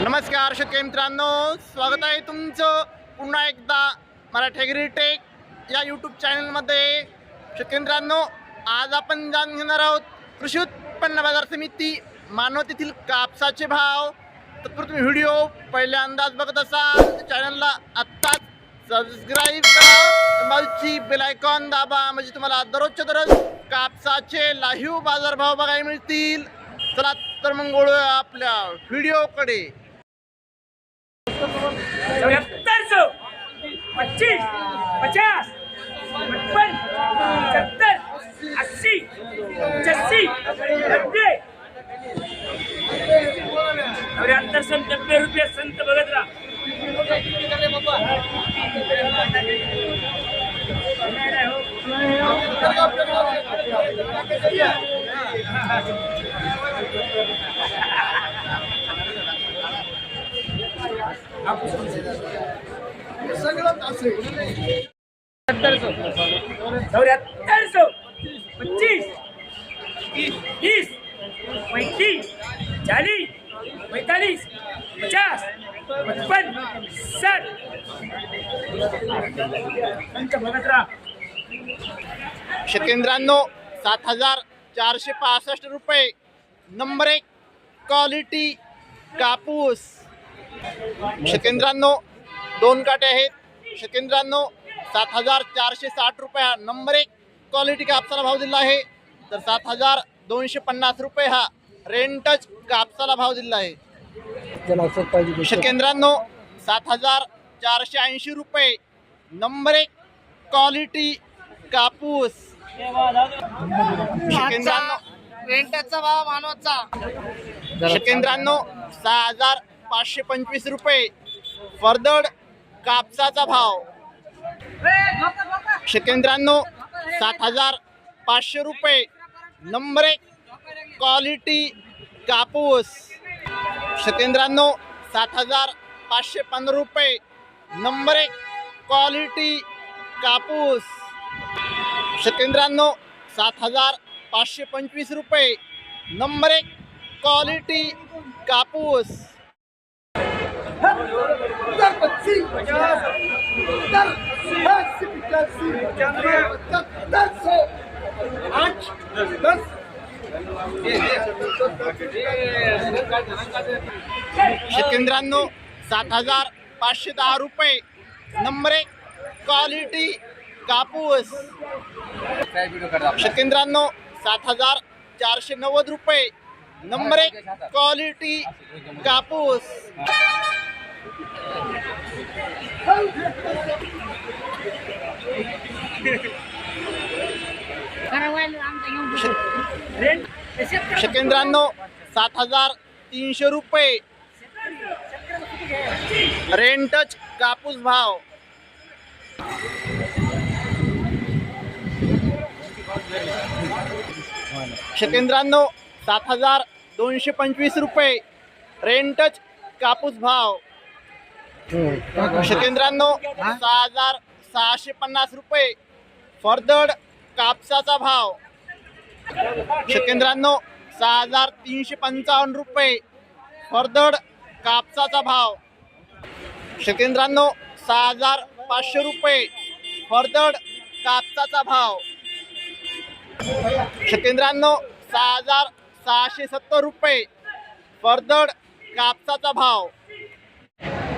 नमस्कार शेतकरी मित्रांनो. स्वागत आहे तुमचं पुन्हा एकदा मराठी टेक या यूट्यूब चॅनलमध्ये शेतकरी मित्रांनो आज आपण जाणून घेणार आहोत कृषी उत्पन्न बाजार समिती मानव तेथील कापसाचे भाव. तत्पूर्वी व्हिडिओ पहिल्यांदाच बघत असाल चॅनलला आत्ताच सबस्क्राईब करा. बाजूची बेलायकॉन दाबा म्हणजे तुम्हाला दररोजच्या दररोज कापसाचे लाईव्ह बाजारभाव बघायला मिळतील. चला तर मग वळूया आपल्या व्हिडिओकडे चौहत्तर सौ पच्चीस पचास पचपन सत्तर अस्सी पचासी नब्बे. चौऱ्याहत्तर संत नब्बे रुपये संत बघत राहा. चौऱ्याहत्तर सौ पच्चीस तीस पैंतीस चालीस पैंतालीस पचास पचपन साठ. संत हजार चारशे पासष्ट रुपये. नंबर एक क्वालिटी कापूस. शेतकऱ्यांनो दोन काटे आहेत. शेतकऱ्यांनो सात हजार चारशे साठ रुपये हा नंबर एक क्वालिटी कापसाला भाव दिला आहे. तर सात हजार दोनशे पन्नास रुपये हा रेंटच कापसाला भाव दिला आहे. शेतकऱ्यांनो सात हजार चारशे ऐंशी रुपये नंबर एक क्वालिटी कापूस. रेंटाचा भाव मानवाचा. शेतकऱ्यांनो सहा हजार पाचशे पंचवीस रुपये. फरदड कापसाचा भाव. शेतकऱ्यांनो सात हजार पाचशे रुपये. नंबर एक क्वालिटी कापूस. शेतकऱ्यांनो सात हजार पाचशे पंधरा रुपये. नंबर एक क्वालिटी कापूस. शेतकऱ्यांनो सात हजार पाचशे पंचवीस रुपये. नंबर एक क्वालिटी कापूस. शेतकऱ्यांनो सात हजार पाचशे दहा रुपये. नंबर एक क्वालिटी कापूस. शेतकऱ्यांनो सात हजार चारशे नव्वद रुपये. नंबर एक क्वालिटी कापूस. शकेंद्रांनो सात हजार तीनशे रुपये. रेंटच कापूस भाव. शकेंद्रांनो सात हजार दोनशे पंचवीस रुपये. रेंटच कापूस भाव. शेतकऱ्यांनो सहा हजार सहाशे पन्नास रुपये फरदड कापसाचा भाव. शेतकऱ्यांनो सहा हजार तीनशे पंचावन्न रुपये फरदड कापसाचा भाव. शेतकऱ्यांनो सहा हजार पाचशे रुपये फरदड कापसाचा भाव. शेतकऱ्यांनो सहा हजार सहाशे सत्तर रुपये फरदड कापसाचा भाव.